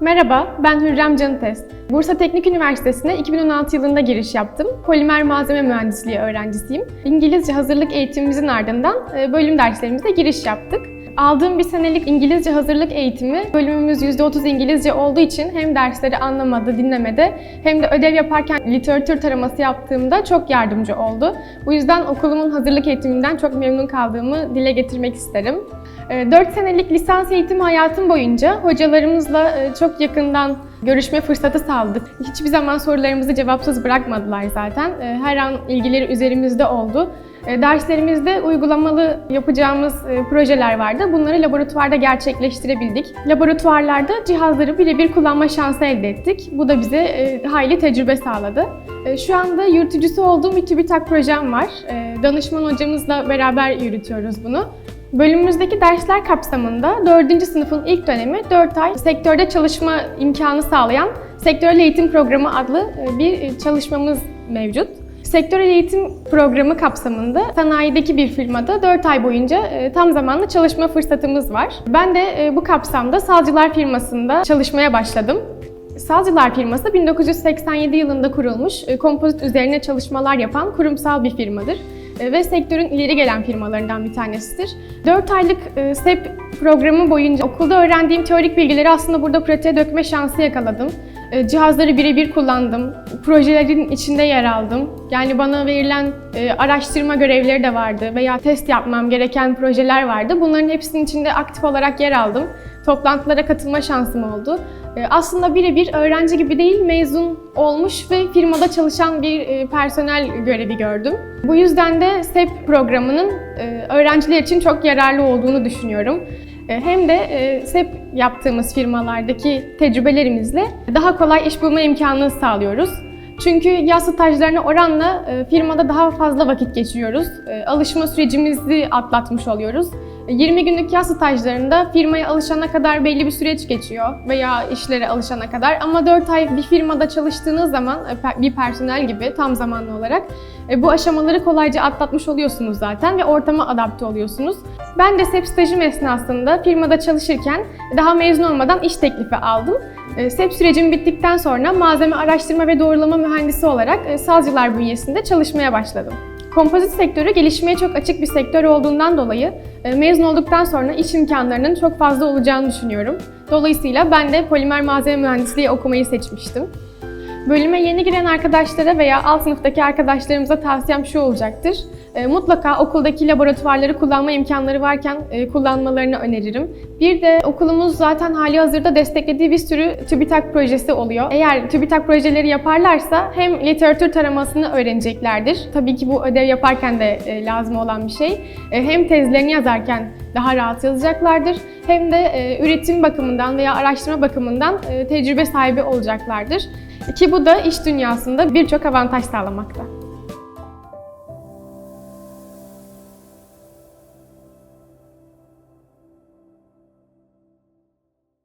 Merhaba, ben Hürrem Canıtest. Bursa Teknik Üniversitesi'ne 2016 yılında giriş yaptım. Polimer malzeme mühendisliği öğrencisiyim. İngilizce hazırlık eğitimimizin ardından e, bölüm derslerimize giriş yaptık. Aldığım bir senelik İngilizce hazırlık eğitimi, bölümümüz %30 İngilizce olduğu için hem dersleri anlamada, dinlemede hem de ödev yaparken literatür taraması yaptığımda çok yardımcı oldu. Bu yüzden okulumun hazırlık eğitiminden çok memnun kaldığımı dile getirmek isterim. 4 senelik lisans eğitim hayatım boyunca hocalarımızla e, çok yakından görüşme fırsatı sağladık. Hiçbir zaman sorularımızı cevapsız bırakmadılar zaten. E, Her an ilgileri üzerimizde oldu. E, Derslerimizde uygulamalı yapacağımız e, projeler vardı. Bunları laboratuvarda gerçekleştirebildik. Laboratuvarlarda cihazları birebir kullanma şansı elde ettik. Bu da bize e, hayli tecrübe sağladı. E, Şu anda yürütücüsü olduğum bir TÜBİTAK projem var. E, Danışman hocamızla beraber yürütüyoruz bunu. Bölümümüzdeki dersler kapsamında 4. sınıfın ilk dönemi 4 ay sektörde çalışma imkanı sağlayan Sektörel Eğitim Programı adlı e, bir çalışmamız mevcut. Sektörel eğitim programı kapsamında sanayideki bir firmada 4 ay boyunca e, tam zamanlı çalışma fırsatımız var. Ben de e, bu kapsamda Salcılar firmasında çalışmaya başladım. Salcılar firması 1987 yılında kurulmuş, e, kompozit üzerine çalışmalar yapan kurumsal bir firmadır E, ve sektörün ileri gelen firmalarından bir tanesidir. 4 aylık e, SEP programı boyunca okulda öğrendiğim teorik bilgileri aslında burada pratiğe dökme şansı yakaladım. E, Cihazları birebir kullandım, projelerin içinde yer aldım. Yani bana verilen e, araştırma görevleri de vardı veya test yapmam gereken projeler vardı. Bunların hepsinin içinde aktif olarak yer aldım. Toplantılara katılma şansım oldu. E, Aslında birebir öğrenci gibi değil, mezun olmuş ve firmada çalışan bir personel görevi gördüm. Bu yüzden de SEP programının öğrenciler için çok yararlı olduğunu düşünüyorum. E, Hem de e, SEP yaptığımız firmalardaki tecrübelerimizle daha kolay iş bulma imkanı sağlıyoruz. Çünkü yaz stajlarına oranla e, firmada daha fazla vakit geçiriyoruz. Alışma sürecimizi atlatmış oluyoruz. E, 20 günlük yaz stajlarında firmaya alışana kadar belli bir süreç geçiyor veya işlere alışana kadar. Ama 4 ay bir firmada çalıştığınız zaman bir personel gibi tam zamanlı olarak bu aşamaları kolayca atlatmış oluyorsunuz zaten ve ortama adapte oluyorsunuz. Ben de SEP stajım esnasında firmada çalışırken daha mezun olmadan iş teklifi aldım. E, SEP sürecim bittikten sonra malzeme araştırma ve doğrulama mühendisi olarak e, Sazcılar bünyesinde çalışmaya başladım. Kompozit sektörü gelişmeye çok açık bir sektör olduğundan dolayı e, mezun olduktan sonra iş imkanlarının çok fazla olacağını düşünüyorum. Dolayısıyla ben de polimer malzeme mühendisliği okumayı seçmiştim. Bölüme yeni giren arkadaşlara veya alt sınıftaki arkadaşlarımıza tavsiyem şu olacaktır. E, mutlaka okuldaki laboratuvarları kullanma imkanları varken e, kullanmalarını öneririm. Bir de okulumuz zaten hali hazırda desteklediği bir sürü TÜBİTAK projesi oluyor. Eğer TÜBİTAK projeleri yaparlarsa hem literatür taramasını öğreneceklerdir. Tabii ki bu ödev yaparken de e, lazım olan bir şey. Hem tezlerini yazarken daha rahat yazacaklardır. Hem de üretim bakımından veya araştırma bakımından tecrübe sahibi olacaklardır. Ki bu da iş dünyasında birçok avantaj sağlamakta.